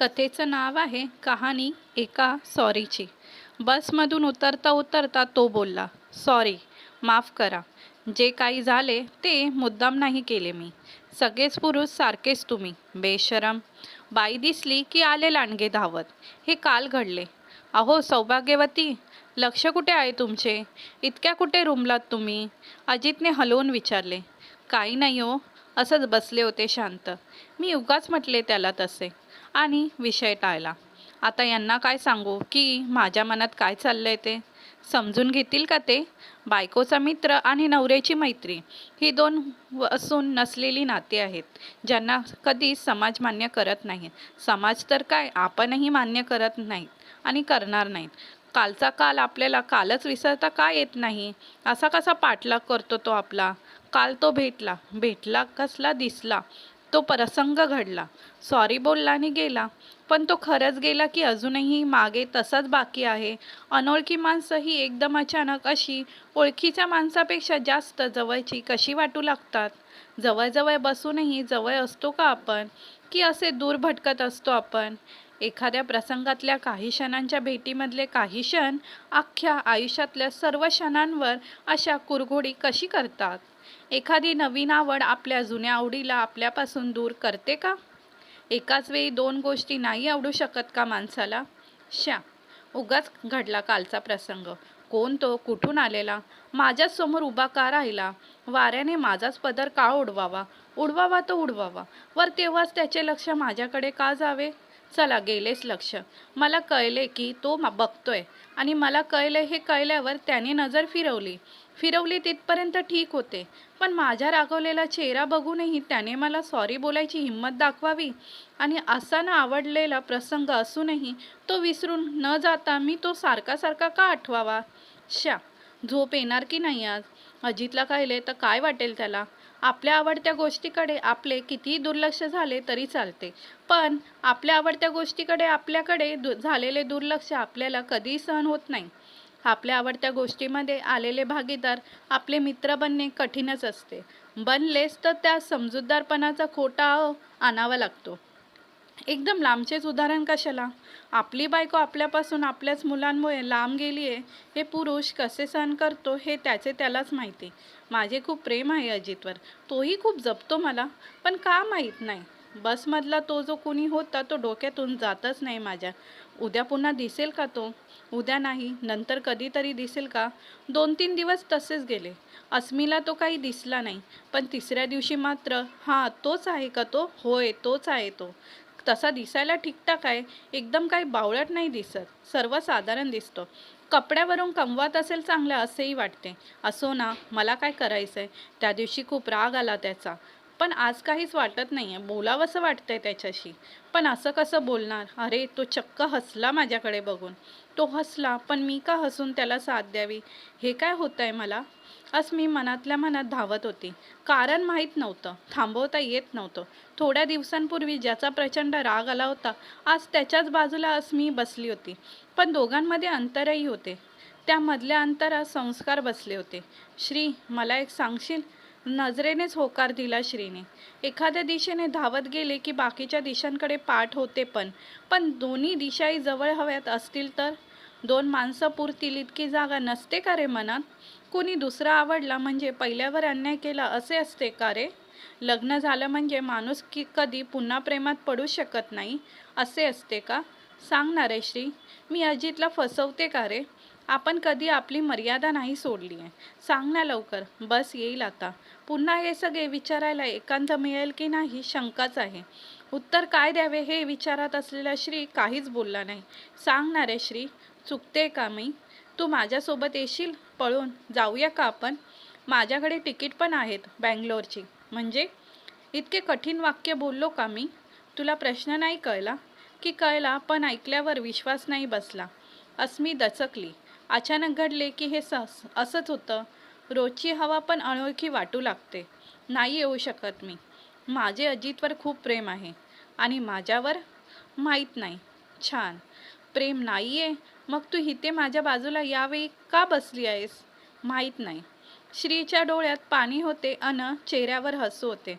कथेचं नाव आहे कहाणी एका सॉरीची. बसमधून उतरता उतरता तो बोलला सॉरी माफ करा. जे काही झाले ते मुद्दाम नाही केले मी. सगळेच पुरुष सारखेच तुम्ही. बेशरम. बाई दिसली की आले लांडगे धावत. हे काल घडले. अहो सौभाग्यवती लक्ष कुठे आहे तुमचे? इतक्या कुठे रुमलात तुम्ही? अजितने हलवून विचारले काही नाही हो. असंच बसले होते शांत. मी उगाच म्हटले त्याला तसे. आणि विषय टाळला. आता यांना काय सांगू? की माझ्या मनात काय चाललंय ते? समजून घेतील का ते? बायकोचा मित्र आणि नवऱ्याची मैत्री ही दोन व- असून नसलेली नाती आहेत ज्यांना कधी समाज मान्य करत नाही समाज तर काय? आपणही मान्य करत नाहीत आणि करणार नाहीत. कालचा काल आपल्याला कालच विसरता का येत नाही? असा कसा पाठलाग करतो तो आपला? काल तो भेटला. भेटला कसला दिसला? तो प्रसंग घडला. सॉरी बोलला आणि गेला. पण तो खरंच गेला की अजूनही मागे तसाच बाकी आहे. अनोळखी माणसं ही एकदम अचानक अशी ओळखीच्या माणसापेक्षा जास्त जवळची कशी वाटू लागतात? जवळजवळ बसूनही जवळ असतो का आपण? की असे दूर भटकत असतो आपण? एखाद्या प्रसंगातल्या काही क्षणांच्या भेटीमधले काही क्षण अख्ख्या आयुष्यातल्या सर्व क्षणांवर अशा कुरघोडी कशी करतात? एखादी नवीन आवड आपल्या जुन्या आवडीला आपल्यापासून दूर करते का? एकाच वेळी दोन गोष्टी नाही आवडू शकत का माणसाला? शा उगाच घडला कालचा प्रसंग. कोण तो? कुठून आलेला? माझ्याच समोर उभा का राहिला? वाऱ्याने माझाच पदर का उडवावा उडवावा तो उडवावा वर तेव्हाच त्याचे लक्ष माझ्याकडे का जावे? चला गेलेच लक्ष. मला कळले की तो मा- बघतोय. आणि मला कळले हे कळल्यावर त्याने नजर फिरवली. फिरवली तिथपर्यंत ठीक होते. पण माझ्या रागवलेला चेहरा बघूनही त्याने मला सॉरी बोलायची हिंमत दाखवावी. आणि असा ना आवडलेला प्रसंग असूनही तो विसरून न जाता मी तो सारखा सारखा का आठवावा? शा झोप येणार की नाही आज? अजितला कळले तर काय वाटेल त्याला? आपल्या आवडत्या गोष्टीकडे आपले कितीही दुर्लक्ष झाले तरी चालते. पण आपल्या आवडत्या गोष्टीकडे आपल्याकडे दु झालेले दुर्लक्ष आपल्याला कधीही सहन होत नाही. आपल्या आवडत्या गोष्टीमध्ये आलेले भागीदार आपले मित्र बनणे कठीणच असते. बनलेच तर त्या समजूतदारपणाचा खोटा आणावा लागतो. एकदम लांबचेच उदाहरण कशाला? आपली बायको आपल्यापासून आपल्याच मुलांमुळे लांब गेली आहे हे पुरुष कसे सहन करतो हे त्याचे त्यालाच माहिती. माझे खूप प्रेम आहे अजितवर. तोही खूप जपतो मला पण का माहीत नाही. बसमधला तो जो कोणी होता तो डोक्यातून जातच नाही माझ्या. उद्या पुन्हा दिसेल का तो? उद्या नाही नंतर कधीतरी दिसेल का? दोन तीन दिवस तसेच गेले. अस्मीला तो काही दिसला नाही पण तिसऱ्या दिवशी मात्र हां तोच आहे का तो? होय तोच आहे तो. तसा दिसायला ठीकठाक आहे. एकदम काही बावळट नाही दिसत. सर्वसाधारण दिसतो. कपड्यावरून कमवत असेल चांगलं असेही वाटते. असो ना मला काय करायचं आहे त्या दिवशी खूप राग आला त्याचा. पण आज काहीच वाटत नाही आहे बोलावंसं आहे त्याच्याशी. पण असं कसं बोलणार? अरे तो चक्क हसला माझ्याकडे बघून. तो हसला पण मी का हसून त्याला साथ द्यावी? हे काय होतं आहे मला? आज मी मनातल्या मनात धावत होती. कारण माहीत नव्हतं. थांबवता येत नव्हतं. थोड्या दिवसांपूर्वी ज्याचा प्रचंड राग आला होता आज त्याच्याच बाजूला अस्मी बसली होती. पण दोघांमध्ये अंतरही होते. त्यामधल्या अंतरात संस्कार बसले होते. श्री मला एक सांगशील? नजरेनेच होकार दिला श्रीने. एखाद्या दिशेने धावत गेले की बाकीच्या दिशांकडे पाठ होते पण पण दोन्ही दिशाही जवळ हव्यात असतील तर? दोन माणसं पुरतील इतकी जागा नसते का रे मनात? कुणी दुसरा आवडला म्हणजे पहिल्यावर अन्याय केला असे असते का रे? लग्न झालं म्हणजे माणूस की कधी पुन्हा प्रेमात पडू शकत नाही असे असते का? सांग ना रे श्री मी अजितला फसवते का रे? आपण कधी आपली मर्यादा नाही सोडली आहे. सांग ना लवकर बस येईल आता. पुन्हा हे सगळे विचारायला एकांत मिळेल की नाही शंकाच आहे. उत्तर काय द्यावे हे विचारात असलेला श्री काहीच बोलला नाही. सांगणार आहे श्री चुकते का मी? तू माझ्यासोबत येशील? पळून जाऊया का आपण? माझ्याकडे तिकीट पण आहेत बँगलोरची. म्हणजे? इतके कठीण वाक्य बोललो का मी? तुला प्रश्न नाही कळला? की कळला पण ऐकल्यावर विश्वास नाही बसला. अस्मी दचकली. अचानक घडले की हे सस असंच होतं. रोजची हवा पण अनोळखी वाटू लागते. नाही येऊ शकत मी. माझे अजितवर खूप प्रेम आहे. आणि माझ्यावर? माहीत नाही. छान. प्रेम नाही आहे मग तू इथे माझ्या बाजूला यावेळी का बसली आहेस? माहीत नाही. श्रीच्या डोळ्यात पाणी होते अन चेहऱ्यावर हसू होते.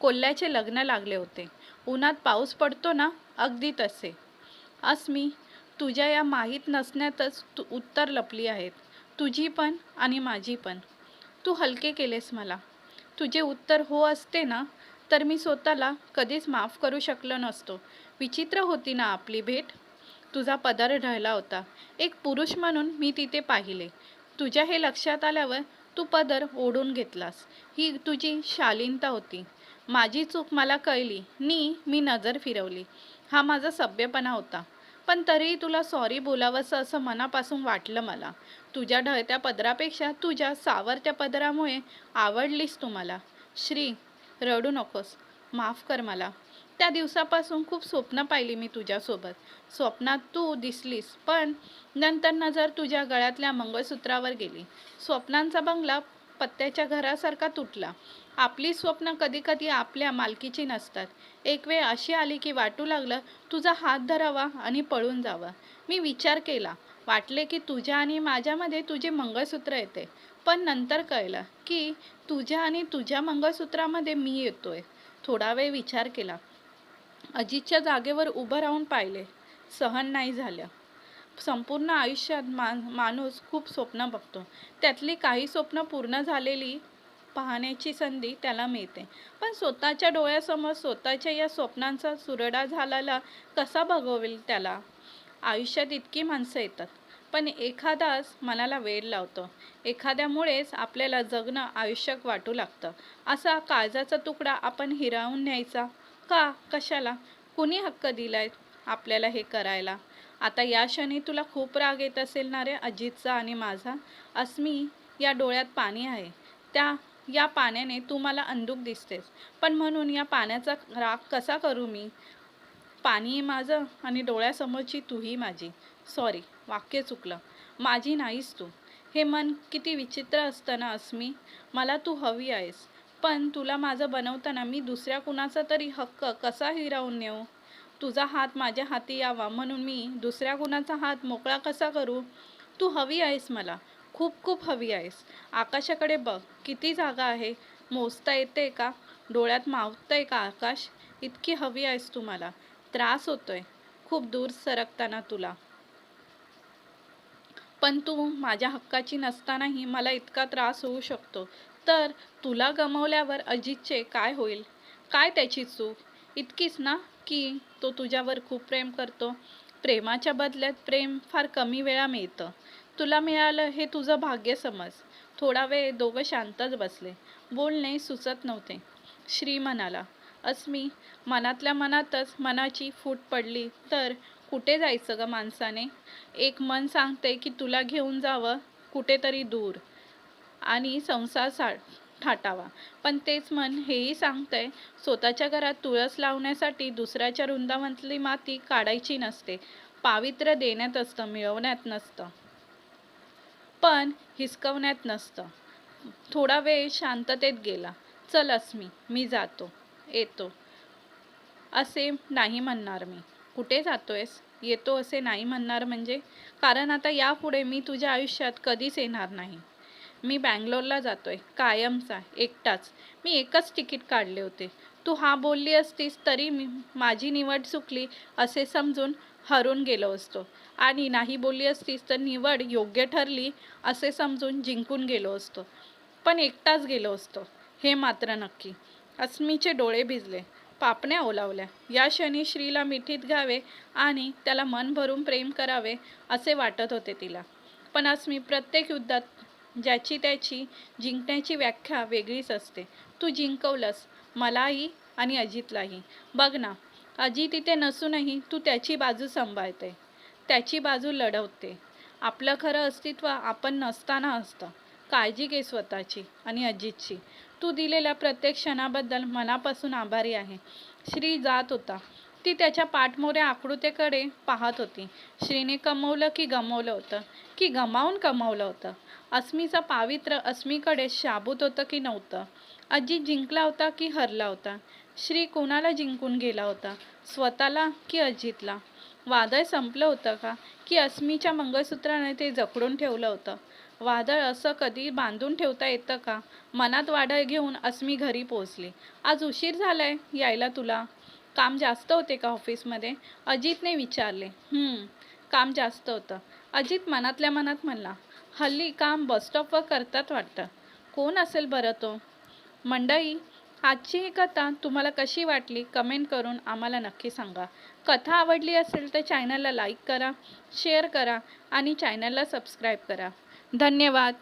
कोल्ह्याचे लग्न लागले होते. उन्हात पाऊस पडतो ना? अगदी तसे. अस्मी तुझ्या या माहीत नसण्यातच तू उत्तर लपली आहेत. तुझी पण आणि माझी पण. तू हलके केलेस मला. तुझे उत्तर हो असते ना? तर मी स्वतःला कधीच माफ करू शकलो नसतो. विचित्र होती ना आपली भेट? तुझा पदर ढळला होता. एक पुरुष म्हणून मी तिथे पाहिले. तुझ्या हे लक्षात आल्यावर तू पदर ओढून घेतलास. ही तुझी शालीनता होती. माझी चूक मला कळली. नी मी नजर फिरवली. हा माझा सभ्यपणा होता. पण तरीही तुला सॉरी बोलावंसं असं मनापासून वाटलं मला. तुझ्या ढळत्या पदरापेक्षा तुझ्या सावरत्या पदरामुळे आवडलीस तू मला. श्री रडू नकोस. माफ कर मला. त्या दिवसापासून खूप स्वप्न पाहिली मी तुझ्यासोबत. स्वप्नात तू दिसलीस पण नंतर नजर तुझ्या गळ्यातल्या मंगळसूत्रावर गेली. स्वप्नांचा बंगला पत्त्याच्या घरासारखा तुटला. आपली स्वप्न कधी कधी आपल्या मालकीची नसतात. एक वेळ अशी आली की वाटू लागलं तुझा हात धरावा आणि पळून जावं. मी विचार केला. वाटले की तुझ्या आणि माझ्यामध्ये तुझे मंगळसूत्र येते. पण नंतर कळलं की तुझ्या आणि तुझ्या मंगळसूत्रामध्ये मी येतोय. थोडा वेळ विचार केला. अजितच्या जागेवर उभं राहून पाहिले. सहन नाही झालं. संपूर्ण आयुष्यात मा माणूस खूप स्वप्न बघतो. त्यातली काही स्वप्न पूर्ण झालेली पाहण्याची संधी त्याला मिळते. पण स्वतःच्या डोळ्यासमोर स्वतःच्या या स्वप्नांचा सुरडा झालेला कसा बघवेल त्याला? आयुष्यात इतकी माणसं येतात. पण एखादाच मनाला वेळ लावतो. एखाद्यामुळेच आपल्याला जगणं आयुष्यक वाटू लागतं. असा काळजाचा तुकडा आपण हिरावून न्यायचा? का? कशाला? कुणी हक्क दिलाय आपल्याला हे करायला? आता या क्षणी तुला खूप राग येत असेल ना रे अजितचा आणि माझा? अस्मी या डोळ्यात पाणी आहे. त्या या पाण्याने तू मला अंधुक दिसतेस. पण म्हणून या पाण्याचा राग कसा करू मी? पाणी माझं आणि डोळ्यासमोरची तूही माझी. सॉरी वाक्य चुकलं. माझी नाहीस तू. हे मन किती विचित्र असतं ना अस्मी मला तू हवी आहेस. पण तुला माझं बनवताना मी दुसऱ्या कुणाचा तरी हक्क कसा हिरावून नेऊ? तुझा हात माझ्या हाती यावा म्हणून मी दुसऱ्या कुणाचा हात मोकळा कसा करू? तू हवी आहेस मला. खूप खूप हवी आहेस. आकाशाकडे बघ किती जागा आहे. मोजता येते का? डोळ्यात मावतंय का आकाश? इतकी हवी आहेस तू मला त्रास होतोय. खूप दूर सरकताना तुला. पण तू माझ्या हक्काची नसतानाही मला इतका त्रास होऊ शकतो. तर तुला गमावल्यावर अजितचे काय होईल? काय त्याची चूक? इतकीच ना की तो तुझ्यावर खूप प्रेम करतो. प्रेमाच्या बदल्यात प्रेम फार कमी वेळा मिळतं. तुला मिळालं हे तुझं भाग्य समज. थोडा वेळ दोघं शांतच बसले. बोलणे सुचत नव्हते. श्री म्हणाला अस्मी मनातल्या मनातच मनाची फूट पडली. तर कुठे जायचं ग माणसाने? एक मन सांगते की तुला घेऊन जावं कुठेतरी दूर आणि संसार सा थाटावा. पण तेच मन हेही सांगतंय स्वतःच्या घरात तुळस लावण्यासाठी दुसऱ्याच्या वृंदावनातली माती काढायची नसते. पावित्र्य देण्यात असतं मिळवण्यात नसतं. पण हिसकवण्यात नसतं. थोडा वेळ शांततेत गेला. चल अस्मी मी जातो येतो. असे नाही म्हणणार मी. कुठे जातोयस? येतो असे नाही म्हणणार म्हणजे? कारण आता यापुढे मी तुझ्या आयुष्यात कधीच येणार नाही. मी बँगलोरला जातोय. कायमचा एकटाच. मी एकच तिकीट काढले होते. तू हा बोलली असतीस तरी मी माझी निवड चुकली असे समजून हरून गेलो असतो. आणि नाही बोलली असतीस तर निवड योग्य ठरली असे समजून जिंकून गेलो असतो. पण एकटाच गेलो असतो. हे मात्र नक्की. अस्मीचे डोळे भिजले. पापण्या ओलावल्या. या क्षणी श्रीला मिठीत घ्यावे आणि त्याला मन भरून प्रेम करावे असे वाटत होते तिला. पण अस्मी प्रत्येक युद्धात ज्याची त्याची जिंकण्याची व्याख्या वेगळीच असते. तू जिंकवलंस. मलाही आणि अजितलाही. बघ ना अजित इथे नसूनही तू त्याची बाजू सांभाळते. त्याची बाजू लढवते. आपलं खरं अस्तित्व आपण नसताना असतं. काळजी घे स्वतःची आणि अजितची. तू दिलेल्या प्रत्येक क्षणाबद्दल मनापासून आभारी आहे. श्री जात होता. ती त्याच्या पाठमोऱ्या आकृतीकडे पाहत होती. श्रीने कमवलं की गमवलं होतं. की गमावून कमवलं होतं. अस्मीचं पावित्र्य अस्मीकडे शाबूत होतं की नव्हतं. अजित जिंकला होता की हरला होता. श्री कोणाला जिंकून गेला होता? स्वतःला की अजितला? वादळ संपलं होतं का? की अस्मीच्या मंगळसूत्राने ते जखडून ठेवलं होतं. वादळ असं कधी बांधून ठेवता येतं का? मनात वादळ घेऊन अस्मी घरी पोहोचली. आज उशीर झालाय यायला तुला? काम जास्त होते का ऑफिसमध्ये? अजितने विचारले. काम जास्त होतं. अजित मनातल्या मनात म्हणला हल्ली काम बसस्टॉपवर करतात वाटतं. कोण असेल बरं तो? मंडळी आजची ही कथा तुम्हाला कशी वाटली कमेंट करून आम्हाला नक्की सांगा. कथा आवडली असेल तर चॅनलला लाईक करा शेअर करा आणि चॅनलला सबस्क्राईब करा. धन्यवाद.